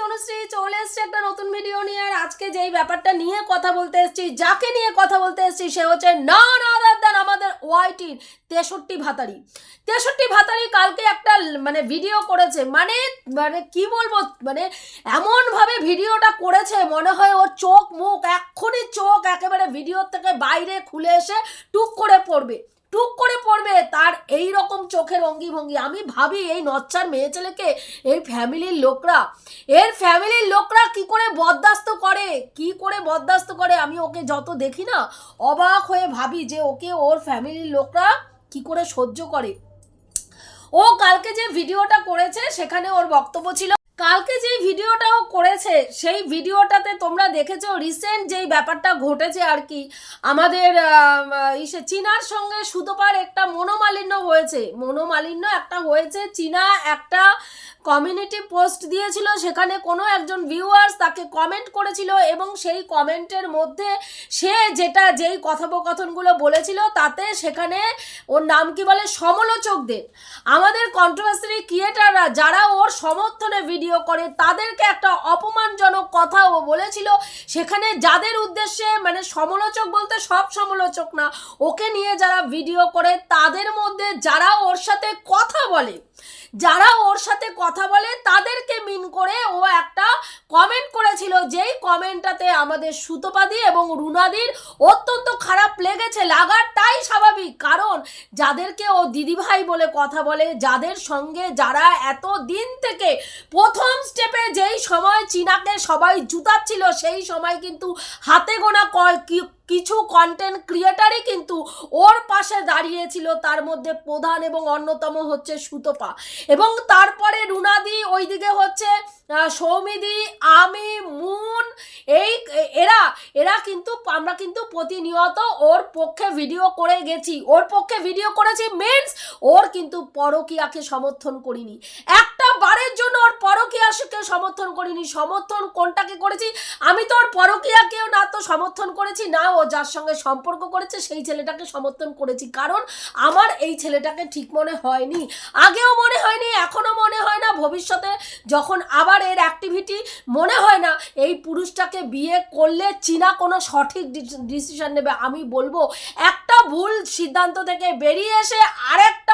তনুশ্রী চলে এসছে একটা নতুন ভিডিও নিয়ে। আর আজকে যেই ব্যাপারটা নিয়ে কথা বলতে এসেছি, যাকে নিয়ে কথা বলতে এসেছি, সে হচ্ছে না না দাদান আমাদের ওয়াইটির তেষট্টি ভাতারি। তেষট্টি ভাতারি কালকে একটা মানে ভিডিও করেছে। মানে মানে কি বলব মানে এমনভাবে ভিডিওটা করেছে, মনে হয় ওর চোখ মুখ এক্ষুনি চোখ একেবারে ভিডিওর থেকে বাইরে খুলে এসে টুক করে পড়বে। টুক করে পড়বে, তার এই রকম চোখের অঙ্গি ভঙ্গি। আমি ভাবি এই নচ্চার মেয়ে ছেলেকে এই ফ্যামিলির লোকরা, এর ফ্যামিলির লোকরা কি করে বরদাস্ত করে? কি করে বরদাস্ত করে? আমি ওকে যত দেখি না, অবাক হয়ে ভাবি যে ওকে ওর ফ্যামিলির লোকরা কি করে সহ্য করে। ও কালকে যে ভিডিওটা করেছে, সেখানে ওর বক্তব্য ছিল কালকে যে ভিডিওটাও করেছে সেই ভিডিওটাতে তোমরা দেখেছ রিসেন্ট যেই ব্যাপারটা ঘটেছে আর কি। আমাদের আম, ইসে চীনার সঙ্গে সুতোপার একটা মনোমালিন্য হয়েছে। মনোমালিন্য একটা হয়েছে চীনা একটা কমিউনিটি পোস্ট দিয়েছিল, সেখানে কোনো একজন ভিউয়ার্স তাকে কমেন্ট করেছিল এবং সেই কমেন্টের মধ্যে সে যেটা যেই কথোপকথনগুলো বলেছিল তাতে সেখানে ওর নাম কি বলে, সমালোচকদের। আমাদের কন্ট্রোভার্সি ক্রিয়েটাররা যারা ওর সমর্থনে ভিডিও করে, তাদেরকে একটা অপমানজনক কথা ও বলেছিল। সেখানে যাদের উদ্দেশ্যে মানে সমালোচক বলতে সব সমালোচক না, ওকে নিয়ে যারা ভিডিও করে, তাদের মধ্যে যারা ওর সাথে কথা বলে যারা ওর সাথে কথা বলে তাদেরকে মিন করে ও একটা কমেন্ট করেছিল, যেই কমেন্টটাতে আমাদের সুতোপাদি এবং রুনাদির অত্যন্ত খারাপ লেগেছে লাগারটাই স্বাভাবিক। কারণ যাদেরকে ও দিদিভাই বলে কথা বলে, যাদের সঙ্গে যারা এত দিন থেকে প্রথম স্টেপে যেই সময় চীনাকে সবাই জুতাচ্ছিল, সেই সময় কিন্তু হাতে গোনা কিছু কন্টেন্ট ক্রিয়েটারই কিন্তু ওর পাশে দাঁড়িয়েছিল। তার মধ্যে প্রধান এবং অন্যতম হচ্ছে সুতপা। এবং তারপরে রুনাদি, ওইদিকে হচ্ছে সৌমিদি, আমি, মুন, এই, এরা এরা কিন্তু, আমরা কিন্তু প্রতিনিয়ত ওর পক্ষে ভিডিও করে গেছি। ওর পক্ষে ভিডিও করেছি মিনস ওর কিন্তু পরকিয়াকে সমর্থন করিনি। একটা বারের জন্য ওর পরকিয়াকে সমর্থন করিনি। সমর্থন কোনটাকে করেছি? আমি তো ওর পরকিয়াকেও না তো সমর্থন করেছি, না ও যার সঙ্গে সম্পর্ক করেছে, সেই ছেলেটাকে সমর্থন করেছি। কারণ আমার এই ছেলেটাকে ঠিক মনে হয়নি। আগেও মনে হয়নি এখনও মনে হয় না। ভবিষ্যতে যখন আবার এর অ্যাক্টিভিটি মনে হয় না এই পুরুষটাকে বিয়ে করলে চীনা কোনো সঠিক ডিসিশন নেবে। আমি বলব, একটা ভুল সিদ্ধান্ত থেকে বেরিয়ে এসে আরেকটা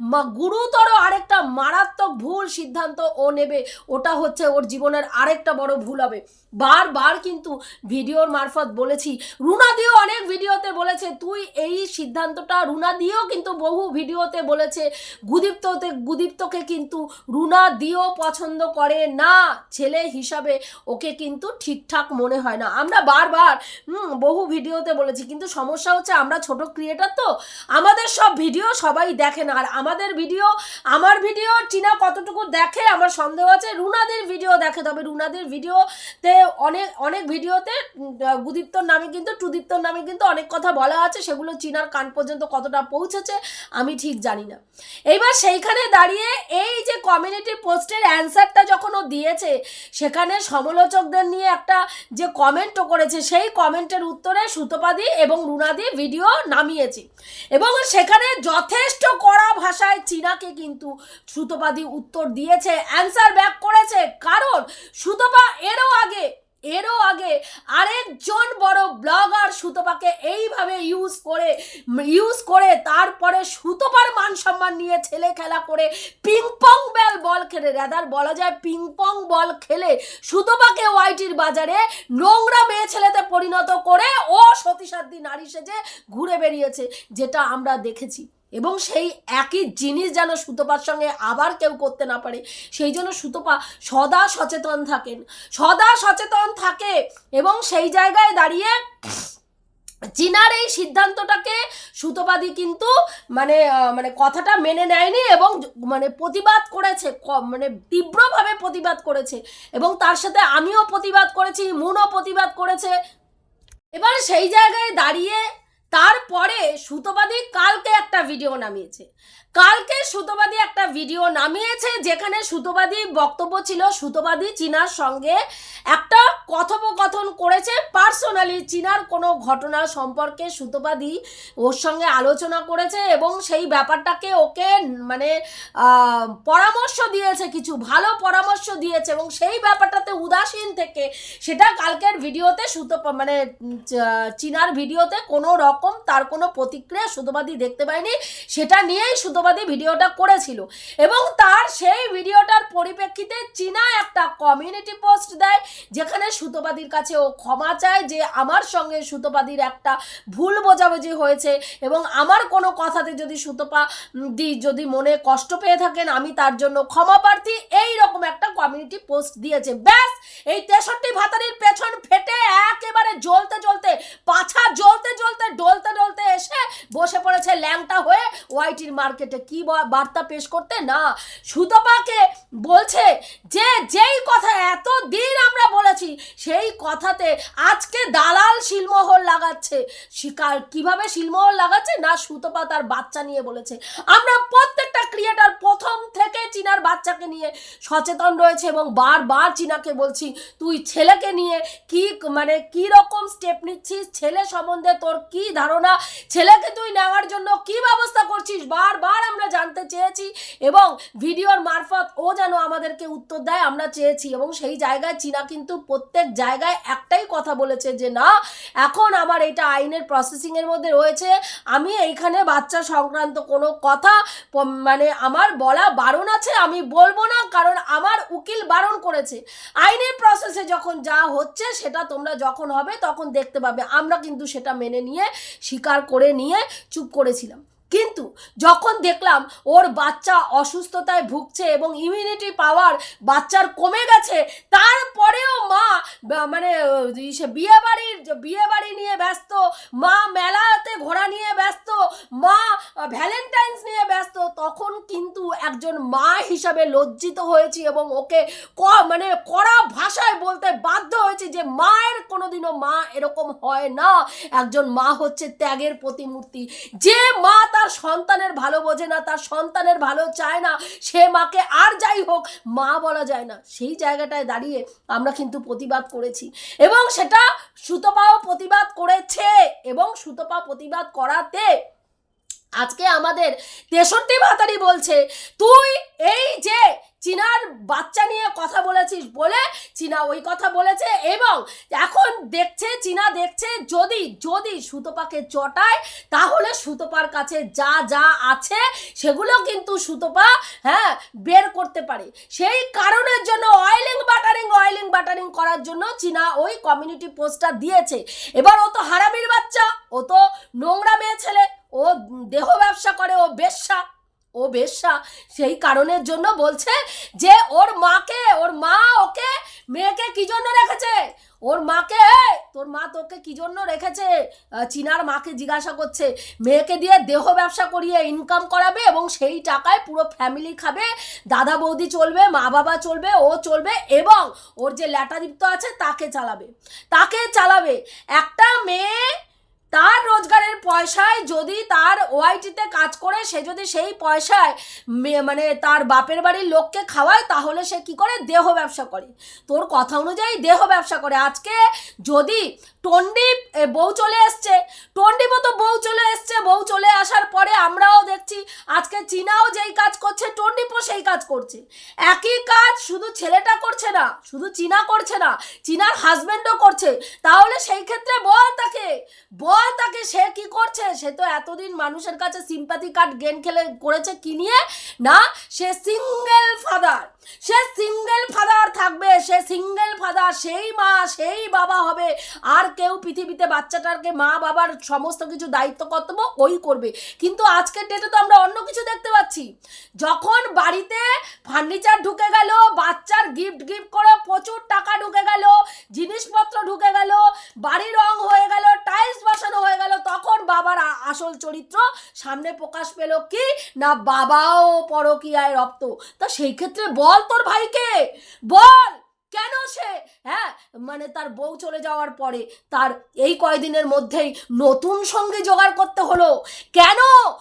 মা- গুরুতর আরেকটা মারাত্মক ভুল সিদ্ধান্ত ও নেবে। ওটা হচ্ছে ওর জীবনের আরেকটা বড় ভুল হবে। বারবার কিন্তু ভিডিওর মারফত বলেছি। রুনা দিও অনেক ভিডিওতে বলেছে, তুই এই সিদ্ধান্তটা রুনা দিও কিন্তু বহু ভিডিওতে বলেছে। গুদীপ্ততে, গুদীপ্তকে কিন্তু রুনা দিও পছন্দ করে না। ছেলে হিসাবে ওকে কিন্তু ঠিকঠাক মনে হয় না। আমরা বারবার বহু ভিডিওতে বলেছি। কিন্তু সমস্যা হচ্ছে আমরা ছোট ক্রিয়েটার তো। আমাদের সব ভিডিও সবাই দেখে না আর আমাদের ভিডিও, আমার ভিডিও, টিনা কতটুকু দেখে আমার সন্দেহ আছে, রুনাদের ভিডিও দেখে। তবে রুনাদের ভিডিওতে অনেক অনেক ভিডিওতে গুদীপ্তর নামে কিন্তু, টুদীপ্তর নামে কিন্তু অনেক কথা বলা আছে। সেগুলো চীনার কান পর্যন্ত কতটা পৌঁছেছে, আমি ঠিক জানি না। এইবার সেইখানে দাঁড়িয়ে এই যে কমিউনিটি পোস্টের অ্যান্সারটা যখন ও দিয়েছে, সেখানে সমালোচকদের নিয়ে একটা যে কমেন্টও করেছে, সেই কমেন্টের উত্তরে সুতপাদি এবং রুনাদি ভিডিও নামিয়েছে। এবং সেখানে যথেষ্ট কড়া ভাষায় চীনাকে কিন্তু সুতপাদি উত্তর দিয়েছে অ্যান্সার ব্যাক করেছে। কারণ সুতপা এরও আগে এরও আগে আরেকজন বড় ব্লগার সুতপাকে এইভাবে ইউজ করে ইউজ করে তারপরে সুতপার মান সম্মান নিয়ে ছেলে খেলা করে পিং পং বল বল খেলে। রাদার বলা যায় পিংপং বল খেলে সুতপাকে ওয়াইটির বাজারে নোংরা মেয়ে ছেলেতে পরিণত করে ও সতীসাধ্যী নারী সেজে ঘুরে বেরিয়েছে যেটা আমরা দেখেছি। এবং সেই একই জিনিস যেন সুতপার সঙ্গে আবার কেউ করতে না পারে। সেই জন্য সুতপা সদা সচেতন থাকেন, সদা সচেতন থাকে এবং সেই জায়গায় দাঁড়িয়ে চীনার এই সিদ্ধান্তটাকে সুতোবাদী কিন্তু মানে মানে কথাটা মেনে নেয়নি এবং মানে প্রতিবাদ করেছে মানে তীব্রভাবে প্রতিবাদ করেছে এবং তার সাথে আমিও প্রতিবাদ করেছি, মুনও প্রতিবাদ করেছে। এবার সেই জায়গায় দাঁড়িয়ে তারপরে সুতোবাদী কালকে একটা ভিডিও নামিয়েছে। কালকে সুতোবাদী একটা ভিডিও নামিয়েছে যেখানে সুতোবাদী বক্তব্য ছিল সুতোবাদী চীনার সঙ্গে একটা কথোপকথন করেছে। পার্সোনালি চীনার কোনো ঘটনা সম্পর্কে সুতোবাদী ওর সঙ্গে আলোচনা করেছে এবং সেই ব্যাপারটাকে ওকে মানে পরামর্শ দিয়েছে, কিছু ভালো পরামর্শ দিয়েছে এবং সেই ব্যাপারটাতে উদাসীন থেকে সেটা কালকের ভিডিওতে সুতো মানে চীনার ভিডিওতে কোনো রকম তার কোনো প্রতিক্রিয়া সুতোবাদী দেখতে পায়নি সেটা নিয়েই সুতোবাদী ভিডিওটা করেছিল। এবং তার সেই ভিডিওটার পরিপ্রেক্ষিতে চীনা একটা কমিউনিটি পোস্ট দেয়, যেখানে সুতোবাদীর কাছে ও ক্ষমা চায় যে আমার সঙ্গে সুতোবাদীর একটা ভুল বোঝাবুঝি হয়েছে এবং আমার কোনো কথাতে যদি সুতপা দি যদি মনে কষ্ট পেয়ে থাকেন, আমি তার জন্য ক্ষমা প্রার্থী। এই রকম একটা কমিউনিটি পোস্ট দিয়েছে। ব্যাস, এই তেষট্টি ভাতারির পেছন ফেটে একেবারে জ্বলতে জ্বলতে, পাছা জ্বলতে জ্বলতে ডলতে ডলতে এসে বসে পড়েছে ল্যাংটা হয়ে ওয়াইটির মার্কেটে। কি বার্তা পেশ করতে? না। সুতপাকে বলছে যে, যেই কথা এত দিন আমরা বলেছি, সেই কথাতে আজকে দালাল শিলমোহর লাগাচ্ছে। শিকার কীভাবে শিলমোহর লাগাচ্ছে? না, সুতপা তার বাচ্চা নিয়ে বলেছে। আমরা প্রত্যেকটা ক্রিয়েটার প্রথম থেকে চীনার বাচ্চাকে নিয়ে সচেতন রয়েছে এবং বারবার চীনাকে বলছি, তুই ছেলেকে নিয়ে কি মানে কি রকম স্টেপ নিচ্ছিস? ছেলে সম্বন্ধে তোর কি ধারণা ছেলেকে তুই নেওয়ার জন্য কি ব্যবস্থা করছিস? বারবার আমরা জানতে চেয়েছি এবং ভিডিওর মারফত ও যেন আমাদেরকে উত্তর দেয়, আমরা চেয়েছি এবং সেই জায়গায় চীনা কিন্তু প্রত্যেক জায়গায় একটাই কথা বলেছে যে, না, এখন আমার এটা আইনের প্রসেসিংয়ের মধ্যে রয়েছে। আমি এইখানে বাচ্চা সংক্রান্ত কোনো কথা মানে আমার বলা বারণ আছে, আমি বলব না, কারণ আমার উকিল বারণ করেছে। আইনের প্রসেসে যখন যা হচ্ছে, সেটা তোমরা যখন হবে, তখন দেখতে পাবে। আমরা কিন্তু সেটা মেনে নিয়ে স্বীকার করে নিয়ে চুপ করেছিলাম। কিন্তু যখন দেখলাম ওর বাচ্চা অসুস্থতায় ভুগছে এবং ইমিউনিটি পাওয়ার বাচ্চার কমে গেছে, তারপরেও মা মানে সে বিয়ে বাড়ির বিয়ে বাড়ি নিয়ে ব্যস্ত, মা মেলাতে ঘোরা নিয়ে ব্যস্ত, মা ভ্যালেন্টাইন্স নিয়ে ব্যস্ত, তখন কিন্তু একজন মা হিসাবে লজ্জিত হয়েছি এবং ওকে ক মানে কড়া ভাষায় বলতে বাধ্য হয়েছি যে মায়ের কোনোদিনও মা এরকম হয় না। একজন মা হচ্ছে ত্যাগের প্রতিমূর্তি। যে মা তার সন্তানের ভালো বোঝে না, তার সন্তানের ভালো চায় না, সে মাকে আর যাই হোক, মা বলা যায় না। সেই জায়গাটায় দাঁড়িয়ে আমরা কিন্তু প্রতিবাদ করেছি। এবং সেটা সুতপাও প্রতিবাদ করেছে এবং সুতপা প্রতিবাদ করাতে আজকে আমাদের তেষট্টি ভাতারি বলছে, তুই এই যে চীনার বাচ্চা নিয়ে কথা বলেছিস বলে চীনা ওই কথা বলেছে এবং এখন দেখছে, চীনা দেখছে যদি যদি সুতপাকে চটায়, তাহলে সুতপার কাছে যা যা আছে সেগুলো কিন্তু সুতপা হ্যাঁ বের করতে পারে। সেই কারণের জন্য অয়েলিং বাটারিং অয়েলিং বাটারিং করার জন্য চীনা ওই কমিউনিটি পোস্টটা দিয়েছে। এবার ও তো হারামির বাচ্চা, ও তো নোংরা মেয়ে ছেলে, ও দেহ ব্যবসা করে, ও বেশ্যা। ও বেশ্যা সেই কারণের জন্য বলছে যে ওর মাকে, ওর মা ওকে, মেয়েকে কি জন্য রেখেছে? ওর মাকে তোর মা তোকে কি জন্য রেখেছে? চীনার মাকে জিজ্ঞাসা করছে। মেয়েকে দিয়ে দেহ ব্যবসা করিয়ে ইনকাম করাবে এবং সেই টাকায় পুরো ফ্যামিলি খাবে। দাদা বৌদি চলবে, মা বাবা চলবে, ও চলবে এবং ওর যে ল্যাটাদীপ্ত আছে তাকে চালাবে। তাকে চালাবে। একটা মেয়ে তার রোজগারের পয়সায় যদি তার ওআইটিতে কাজ করে, সে যদি সেই পয়সায় মানে তার বাপের বাড়ির লোককে খাওয়ায়, তাহলে সে কি করে? দেহ ব্যবসা করে। তোর কথা অনুযায়ী দেহ ব্যবসা করে। আজকে যদি টন্ডিপ বউ চলে এসছে টন্ডিপও তো বউ চলে এসছে, বউ চলে আসার পরে আমরাও দেখছি আজকে চীনাও যেই কাজ করছে টন্ডিপও সেই কাজ করছে। একই কাজ শুধু ছেলেটা করছে না, শুধু চীনা করছে না, চীনার হাজবেন্ডও করছে। তাহলে সেই ক্ষেত্রে বল তাকে বল তাকে সে কি করছে? সে তো এতদিন মানুষের কাছে সিম্পাথি কার্ড গেম খেলে করেছে কি নিয়ে? না, সে সিঙ্গেল ফাদার সে সিঙ্গেল ফাদার থাকবে, সে সিঙ্গেল ফাদার সেই মা, সেই বাবা হবে। আর কেউ পৃথিবীতে বাচ্চাটাকে মা বাবার সমস্ত কিছু দায়িত্ব কর্তব্য ওই করবে। কিন্তু আজকের ডেটে তো আমরা অন্য কিছু দেখতে পাচ্ছি। যখন বাড়িতে ফার্নিচার ঢুকে গেল, বাচ্চার গিফট গিফট করে প্রচুর টাকা ঢুকে গেল, জিনিসপত্র ঢুকে গেল, বাড়ি রং হয়ে গেল টাইলস বসানো হয়ে গেল, তখন বাবার আসল চরিত্র সামনে প্রকাশ পেল কি? না, বাবাও পরকীয়ায় রপ্ত। তা সেই ক্ষেত্রে বল তোর ভাইকে, বল! কেন সে? হ্যাঁ মানে তার বউ চলে যাওয়ার পরে তার এই কয়দিনের মধ্যেই নতুন সঙ্গী জোগাড় করতে হলো। কেন?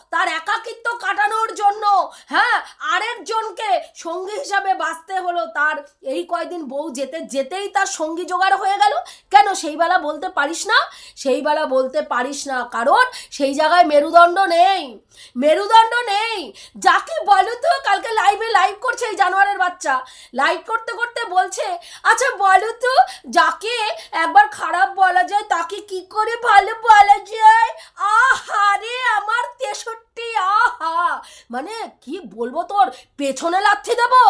তার একাকিত্ব কাটানোর জন্য। হ্যাঁ আরেকজনকে সঙ্গী হিসাবে বাঁচতে হলো। তার এই কয়দিন বউ যেতে, যেতেই তার সঙ্গী জোগাড় হয়ে গেল। কেন? সেই বেলা বলতে পারিস না? সেই বেলা বলতে পারিস না, কারণ সেই জায়গায় মেরুদণ্ড নেই। মেরুদণ্ড নেই। যাকে বলো তো, কালকে লাইভে লাইভ করছে এই জানোয়ারের বাচ্চা। লাইভ করতে করতে বলছে আচ্ছা বলো তো, যাকে একবার খারাপ বলা যায়, তাকে কি করে ভালো বলা যায়? আহারে আমার তেষট্টি, আহা। মানে কি বলব তোর? পেছনে লাথি দেবো?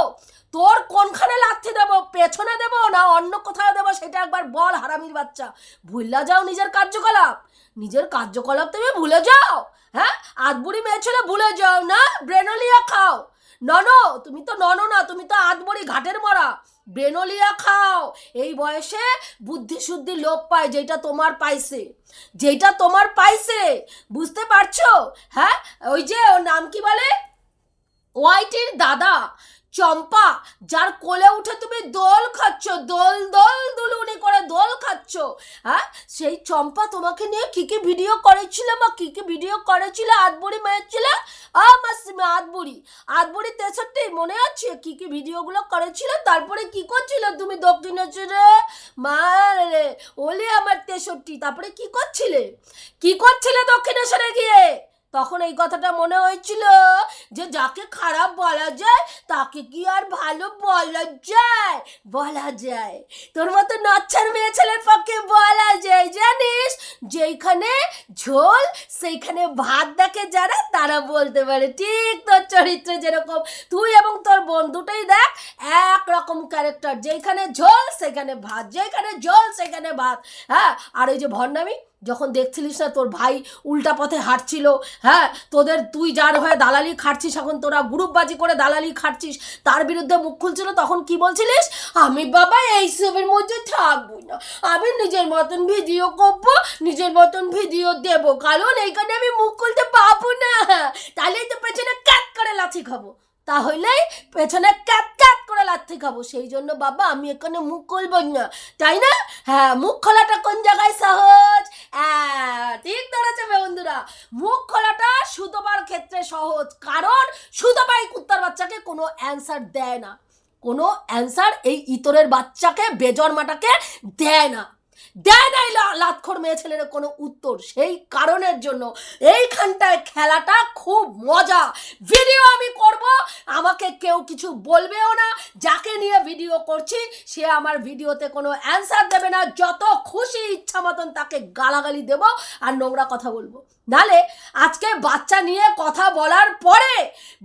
তোর কোনখানে লাথি দেবো? পেছনে দেবো না অন্য কোথায় দেবো? সেটা একবার বল, হারামির বাচ্চা। ভুললা যাও নিজের কার্যকলাপ। নিজের কার্যকলাপ তুমি ভুলে যাও হ্যাঁ? আধবুড়ি মেয়ে ছেলে ভুলে যাও না? ব্রেনলিয়া খাও। নন, তুমি তো নন না, তুমি তো আদমরি ঘাটের মরা। ব্রেনলিয়া খাও। এই বয়সে বুদ্ধি শুদ্ধি লোপ পায় যেটা তোমার পাইছে। যেটা তোমার পাইছে, বুঝতে পারছ? হ্যাঁ? ওই যে ওর নাম কি বলে? ওয়াইটির দাদা। চম্পা, যার কোলে উঠে তুমি দোল খাচ্ছ, দোল দোল দুলুনি করে দোল খাচ্ছ হ্যাঁ? সেই চম্পা তোমাকে নিয়ে কি কি ভিডিও করেছিল বা কি কি ভিডিও করেছিল? আদবুড়ি মেয়ের ছিল আ আদবুড়ি আদবুড়ি তেষট্টি, মনে আছে কি কি ভিডিওগুলো করেছিল? তারপরে কি করছিল তুমি দক্ষিণেশ্বরে মা রে, ওলে আমার তেষট্টি, তারপরে কি করছিলে? কি করছিলে দক্ষিণেশ্বরে গিয়ে? তখন এই কথাটা মনে হয়েছিল যে যাকে খারাপ বলা যায়, তাকে কি আর ভালো বলা যায়? বলা যায়। তোর মতো নচ্ছার মেয়ে ছেলের পক্ষে বলা যায়, জানিস? যেইখানে ঝোল, সেইখানে ভাত দেখে যারা, তারা বলতে পারে, ঠিক তোর চরিত্র যেরকম। তুই এবং তোর বন্ধুটাই দেখ এক রকম ক্যারেক্টার যেখানে ঝোল, সেখানে ভাত। যেখানে ঝোল, সেখানে ভাত। হ্যাঁ আর ওই যে ভণ্ডামি যখন দেখছিলিস না তোর ভাই উল্টা পথে হাঁটছিল হ্যাঁ? তোদের তুই যার হয়ে দালালি খাটছিস, এখন তোরা গ্রুপবাজি করে দালালি খাটছিস, তার বিরুদ্ধে মুখ খুলছিল, তখন কি বলছিলিস? আমি বাবা এইসবের মধ্যে থাকব না। আমি নিজের মতন ভিডিও করব, নিজের মতন ভিডিও দেব, কারণ এইখানে আমি মুখ খুলতে পাবো না। তাহলেই তো পেছনে ক্যাট করে লাথি খাব। তাহলেই পেছনে ক্যাট করে লাথি খাব, সেই জন্য বাবা আমি এখানে মুখ খুলব না, তাই না? হ্যাঁ মুখ খোলাটা কোন জায়গায় সহজ? হ্যাঁ ঠিক ধরেছে বন্ধুরা, মুখ খোলাটা সুতোপার ক্ষেত্রে সহজ, কারণ সুতোপাই কুত্তার বাচ্চাকে কোনো অ্যান্সার দেয় না, কোনো অ্যান্সার এই ইতরের বাচ্চাকে, বেজন্মাটাকে দেয় না। দেয় নাই লাতখর মেয়ে ছেলের কোনো উত্তর। সেই কারণের জন্য এইখানটায় খেলাটা খুব মজা। ভিডিও আমি করব, আমাকে কেউ কিছু বলবেও না। যাকে নিয়ে ভিডিও করছি, সে আমার ভিডিওতে কোনো অ্যান্সার দেবে না। যত খুশি ইচ্ছা মতন তাকে গালাগালি দেব আর নোংরা কথা বলব। নালে আজকে বাচ্চা নিয়ে কথা বলার পরে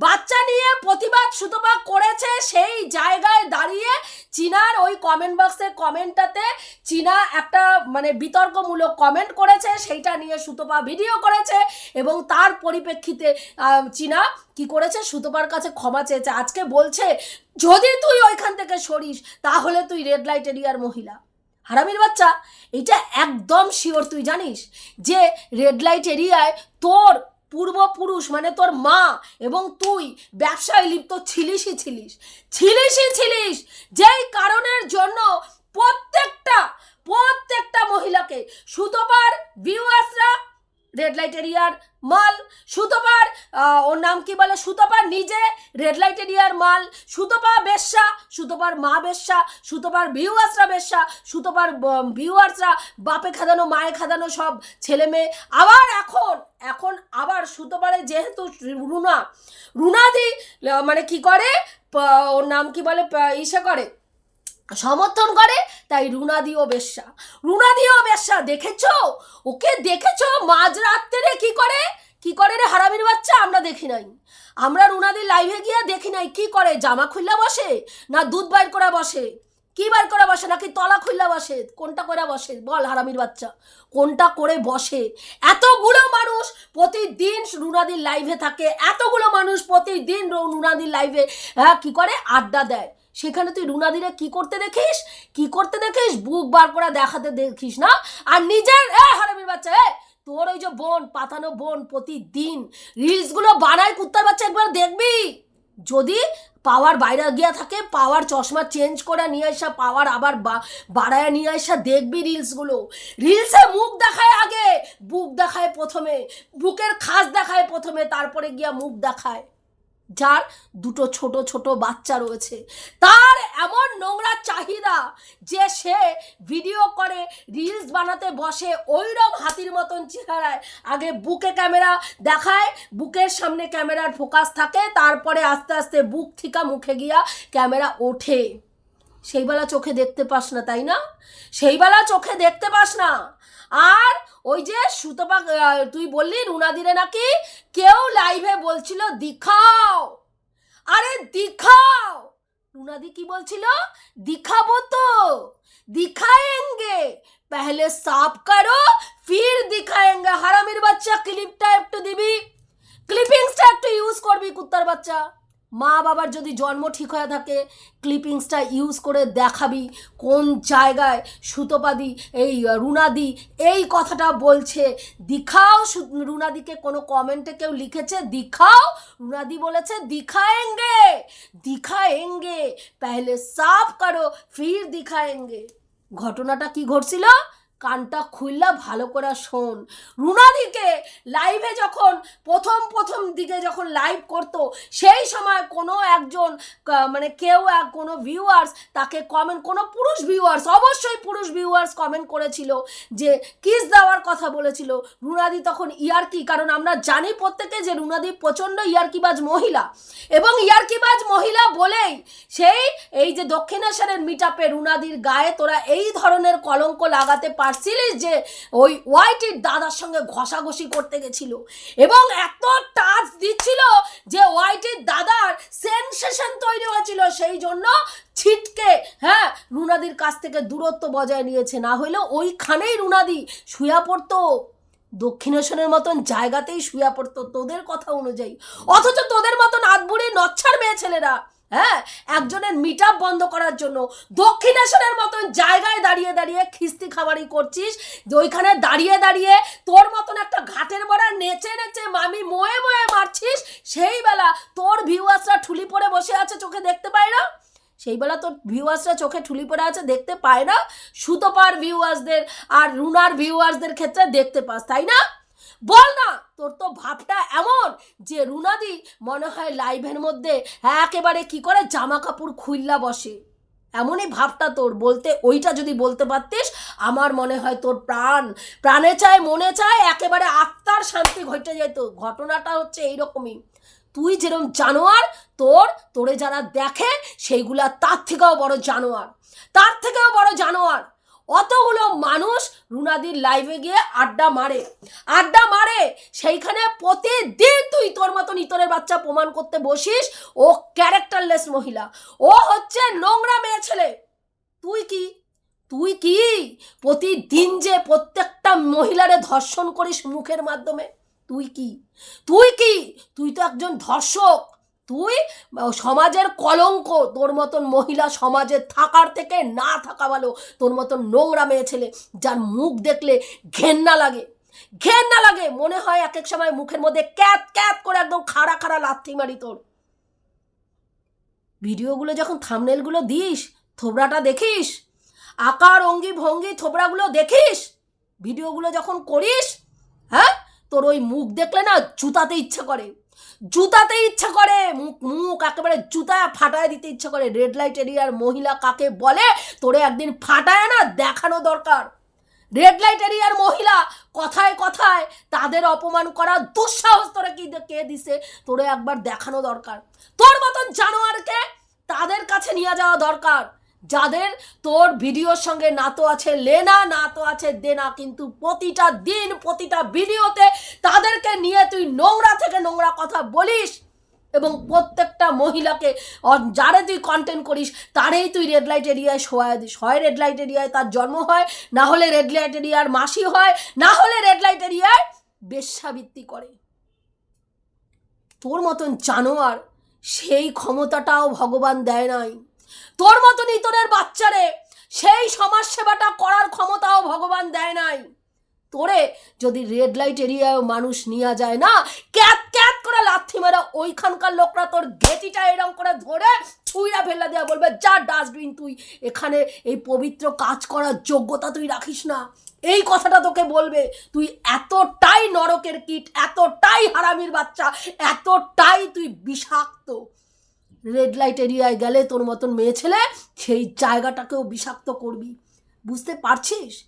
বাচ্চা নিয়ে প্রতিবাদ সুতপা করেছে সেই জায়গায় দাঁড়িয়ে চীনার ওই কমেন্ট বক্সে কমেন্টটাতে চীনা একটা মানে বিতর্কমূলক কমেন্ট করেছে, সেইটা নিয়ে সুতপা ভিডিও করেছে এবং তার পরিপ্রেক্ষিতে চীনা কি করেছে? সুতপার কাছে ক্ষমা চেয়েছে। আজকে বলছে, যদি তুই ওইখান থেকে সরিস, তাহলে তুই রেড লাইট এরিয়ার মহিলা। হারামির বাচ্চা, এটা একদম শিওর তুই জানিস যে রেড লাইট এরিয়ায় তোর পূর্বপুরুষ মানে তোর মা এবং তুই ব্যবসায় লিপ্ত ছিলিসই ছিলিস ছিলিসই ছিলিস যেই কারণের জন্য প্রত্যেকটা প্রত্যেকটা মহিলাকে সুতোপার ভিউয়ার্সরা রেড লাইট এরিয়ার মাল সুতোপার ওর নাম কি বলে? সুতোপার নিজে রেড লাইট এরিয়ার মাল সুতোপা বেশ্যা, সুতোপার মা বেশ্যা, সুতোপার ভিউয়ার্সরা বেশ্যা, সুতোপার ভিউয়ার্সরা বাপে খাদানো, মায়ে খাদানো সব ছেলে মেয়ে। আবার এখন এখন আবার সুতোপারে যেহেতু রুনা, রুনাদি মানে কি করে? ওর নাম কি বলে? ইসে করে। সমর্থন করে, তাই রুনাদিও বেশ্যা। রুনাদিও বেশ্যা, দেখেছ? ওকে দেখেছ? মাঝরাত্রে কি করে? কি করে রে হারামির বাচ্চা? আমরা দেখি নাই। আমরা রুনাদির লাইভে গিয়ে দেখি নাই কি করে? জামা খুললা বসে না দুধ বাইর করে বসে? কি বার করে বসে? নাকি তলা খুললা বসে? কোনটা করে বসে? বল হারামির বাচ্চা, কোনটা করে বসে? এতগুলো মানুষ প্রতিদিন রুনাদির লাইভে থাকে। এতগুলো মানুষ প্রতিদিন রুনাদির লাইভে হ্যাঁ কী করে? আড্ডা দেয়। সেখানে তুই রুনাদিরা কি করতে দেখিস? কি করতে দেখিস? বুক বার করে দেখাতে দেখিস না? আর নিজের এ, হারামির বাচ্চা, এ, তোর ওই যে বোন, পাতানো বোন প্রতিদিন রিলসগুলো বানায় কুত্তার বাচ্চা একবার দেখবি? যদি পাওয়ার বাইরে গিয়া থাকে, পাওয়ার চশমা চেঞ্জ করে নিয়ে আসা পাওয়ার আবার বাড়ায় নিয়ে আসা দেখবি রিলসগুলো। রিলসে মুখ দেখায় আগে, বুক দেখায় প্রথমে, বুকের খাস দেখায় প্রথমে, তারপরে গিয়া মুখ দেখায়। যার দুটো ছোট ছোট বাচ্চা রয়েছে। তার এমন নোংরা চাহিদা যে সে ভিডিও করে রিলস বানাতে বসে ওইরকম হাতির মতন চেহারায় আগে বুকে ক্যামেরা দেখায়, বুকের সামনে ক্যামেরার ফোকাস থাকে, তারপরে আস্তে আস্তে বুক থিকা মুখে গিয়া ক্যামেরা ওঠে। সেইবেলা চোখে দেখতে পাস না, তাই না? সেইবেলা চোখে দেখতে পাস না আর ওই যে সুতপা তুই বললি রুনাদিরে নাকি? কেউ লাইভে বলছিল, দিখাও। আরে দিখাও! রুনাদি কি বলছিল? দিখাবো তো। দিখায়েঙ্গে। পেহলে সাফ করো, ফির দিখায়েঙ্গে। হারামির বাচ্চা ক্লিপটা একটু দিবি। ক্লিপিংসটা একটু ইউজ করবি, কুত্তার বাচ্চা। মা বাবার যদি জন্ম ঠিক হয়ে থাকে ক্লিপিংসটা ইউজ করে দেখাবি, কোন জায়গায় সুতোপাদি, এই রুনাদি, এই কথাটা বলছে। দীঘাও রুনাদিকে কোনো কমেন্টে কেউ লিখেছে দীঘাও রুনাদি বলেছে দিখায়েঙ্গে এঙ্গে পেহলে সাফ করো, ফির দিখায়েঙ্গে ঘটনাটা কি ঘটছিল? কানটা খুললা, ভালো করে শোন। রুনাদিকে লাইভে যখন প্রথম প্রথম দিকে যখন লাইভ করতো, সেই সময় কোনো একজন মানে কেউ এক, কোনো ভিউয়ার্স তাকে কমেন্ট কোনো পুরুষ ভিউয়ার্স অবশ্যই পুরুষ ভিউয়ার্স কমেন্ট করেছিল যে কিস দেওয়ার কথা বলেছিল। রুনাদি তখন ইয়ারকি, কারণ আমরা জানি প্রত্যেকে যে রুনাদি প্রচণ্ড ইয়ারকিবাজ মহিলা। এবং ইয়ারকিবাজ মহিলা বলেই সেই, এই যে দক্ষিণেশ্বরের মিটাপে রুনাদির গায়ে তোরা এই ধরনের কলঙ্ক লাগাতে পারছিলিস যে ওই ওয়াইটির দাদার সঙ্গে ঘষাঘষি করতে গেছিল এবং এত টাচ দিচ্ছিল যে ওয়াইটির দাদার সেনসেশন তৈরি হয়েছিল। সেই জন্য ছিটকে হ্যাঁ রুনাদির কাছ থেকে দূরত্ব বজায় নিয়েছে। না হইলে ওইখানেই রুনাদি শুয়া পড়তো। দক্ষিণেশ্বরের মতন জায়গাতেই শুয়া পড়তো। তোদের কথা অনুযায়ী। অথচ তোদের মতন আধবুড়ি নচ্ছার মেয়ে ছেলেরা। হ্যাঁ একজনের মিট বন্ধ করার জন্য দক্ষিণেশ্বরের মতন জায়গায় দাঁড়িয়ে দাঁড়িয়ে খিস্তি খাবারই করছিস ওইখানে দাঁড়িয়ে দাঁড়িয়ে তোর মতন একটা ঘাটের বড়া নেচে নেচে মামি মোয়ে মোয়ে মারছিস সেই বেলা তোর ভিউয়ার্সরা ঠুলি পরে বসে আছে চোখে দেখতে পায় না। সেই বেলা তোর ভিউয়ার্সরা চোখে ঠুলি পড়ে আছে দেখতে পায় না। সুতোপার ভিউয়ার্সদের আর রুনার ভিউয়ার্সদের ক্ষেত্রে দেখতে পাস, তাই না? বল না, তোর তো ভাবটা এমন যে রুনাদি মনে হয় লাইভের মধ্যে একেবারে কি করে জামা কাপড় খুললা বসে। এমনই ভাবটা তোর, বলতে, ওইটা যদি বলতে পারতিস, আমার মনে হয় তোর প্রাণ, প্রাণে চায়, মনে চায়, একেবারে আত্মার শান্তি ঘটে যেত। ঘটনাটা হচ্ছে এইরকমই। তুই যেরকম জানোয়ার, তোর, তোরে যারা দেখে, সেইগুলা তার থেকেও বড় জানোয়ার। তার থেকেও বড় জানোয়ার। অতগুলো মানুষ রুনাদির লাইভে গিয়ে আড্ডা মারে। আড্ডা মারে, সেইখানে প্রতিদিন তুই তোর মতন ইতরের বাচ্চা প্রমাণ করতে বসিস। ও ক্যারেক্টারলেস মহিলা। ও হচ্ছে নোংরা মেয়ে ছেলে। তুই কি? তুই কি? প্রতিদিন যে প্রত্যেকটা মহিলারে ধর্ষণ করিস মুখের মাধ্যমে, তুই কি? তুই কি? তুই তো একজন ধর্ষক। তুই সমাজের কলঙ্ক, তোর মতন মহিলা সমাজে থাকার থেকে না থাকা ভালো, তোর মতন নোংরা মেয়ে ছেলে, যার মুখ দেখলে ঘেন্না লাগে। ঘেন্না লাগে, মনে হয় এক এক সময় মুখের মধ্যে ক্যাত ক্যাত করে একদম খাড়া খাড়া লাথি মারি তোর। ভিডিওগুলো যখন থামনেলগুলো দিস, থোবড়াটা দেখিস, আকার, অঙ্গি, ভঙ্গি থোবড়াগুলো দেখিস, ভিডিওগুলো যখন করিস হ্যাঁ তোর ওই মুখ দেখলে না জুতাতে ইচ্ছে করে। জুতাতে ইচ্ছা করে, মুখ মুখ একেবারে জুতা ফাটায় দিতে ইচ্ছা করে। রেড লাইট এরিয়ার মহিলা কাকে বলে? তোরে একদিন ফাটায় না দেখানো দরকার। রেড লাইট এরিয়ার মহিলা কথায় কথায় তাদের অপমান করা দুঃসাহস তোরে কি কে দিছে? তোরে একবার দেখানো দরকার। তোর মতন জানোয়ারকে তাদের কাছে নিয়ে যাওয়া দরকার। যাদের তোর ভিডিওর সঙ্গে না তো আছে লেনা, না তো আছে দেনা, কিন্তু প্রতিটা দিন, প্রতিটা ভিডিওতে তাদেরকে নিয়ে তুই নোংরা থেকে নোংরা কথা বলিস এবং প্রত্যেকটা মহিলাকে যারে তুই কন্টেন্ট করিস, তারেই তুই রেড লাইট এরিয়ায় শোয়ায় দিস। হয় রেড লাইট এরিয়ায় তার জন্ম হয়, না হলে রেড লাইট এরিয়ার মাসি হয়, না হলে রেড লাইট এরিয়ায় বেশ্যাবৃত্তি করে। তোর মতন জানোয়ার সেই ক্ষমতাটাও ভগবান দেয় নাই। তোর মতন ইতরের বাচ্চারে সেই সমাজ সেবাটা করার ক্ষমতাও ভগবান দেয় নাই। তোরে যদি রেড লাইট এরিয়ায় মানুষ নিয়ে যায় না, ক্যাত ক্যাত করে লাথি মারা ওইখানকার লোকরা তোর গেটিটা এরম করে ধরে ছুঁড়া ফেলে দেওয়া বলবে, যা ডাস্টবিন তুই, এখানে এই পবিত্র কাজ করার যোগ্যতা তুই রাখিস না। এই কথাটা তোকে বলবে, তুই এতটাই নরকের কীট, এতটাই হারামির বাচ্চা, এতটাই তুই বিষাক্ত। রেড লাইট এরিয়ায় গেলে তোর মতন মেয়ে ছেলে সেই জায়গাটাকেও বিষাক্ত করবি। বুঝতে পারছিস?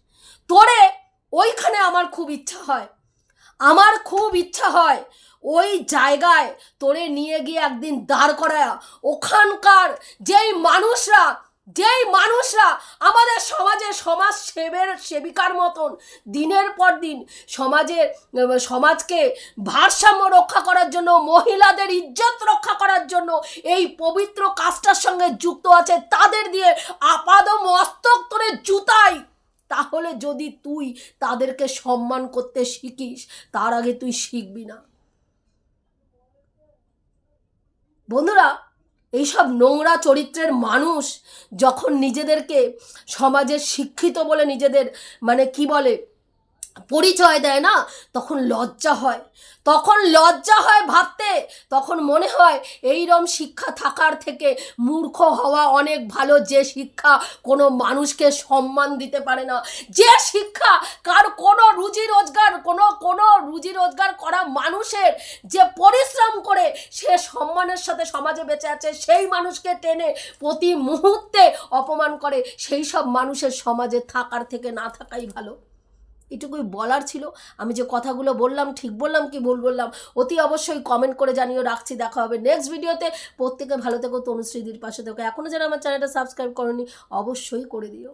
তোরে ওইখানে আমার খুব ইচ্ছা হয়। আমার খুব ইচ্ছা হয় ওই জায়গায় তোরে নিয়ে গিয়ে একদিন দাঁড় করায়। ওখানকার যেই মানুষরা যেই মানুষরা আমাদের সমাজে সমাজ সেবের সেবিকার মতন দিনের পর দিন সমাজের, সমাজকে ভারসাম্য রক্ষা করার জন্য, মহিলাদের ইজ্জত রক্ষা করার জন্য এই পবিত্র কাজটার সঙ্গে যুক্ত আছে, তাদের দিয়ে আপাদ মস্তক তোরে জুতাই। তাহলে যদি তুই তাদেরকে সম্মান করতে শিখিস, তার আগে তুই শিখবি না। বন্ধুরা এইসব নোংরা চরিত্রের মানুষ যখন নিজেদেরকে সমাজের শিক্ষিত বলে নিজেদের মানে কি বলে পরিচয় দেয় না, তখন লজ্জা হয়। তখন লজ্জা হয় ভাবতে, তখন মনে হয় এইরম শিক্ষা থাকার থেকে মূর্খ হওয়া অনেক ভালো। যে শিক্ষা কোনো মানুষকে সম্মান দিতে পারে না, যে শিক্ষা কার কোনো রুজি রোজগার, কোনো কোনো রুজি রোজগার করা মানুষের যে পরিশ্রম করে, সে সম্মানের সাথে সমাজে বেঁচে আছে, সেই মানুষকে টেনে প্রতি মুহূর্তে অপমান করে, সেই সব মানুষের সমাজে থাকার থেকে না থাকাই ভালো। এটুকুই বলার ছিল। আমি যে কথাগুলো বললাম, ঠিক বললাম, কি ভুল বললাম, অতি অবশ্যই কমেন্ট করে জানিও। রাখছি, দেখা হবে নেক্সট ভিডিওতে প্রত্যেকে ভালো থেকো তনুশ্রীদির পাশে থেকো। এখনও যারা আমার চ্যানেলটা সাবস্ক্রাইব করনি, অবশ্যই করে দিও।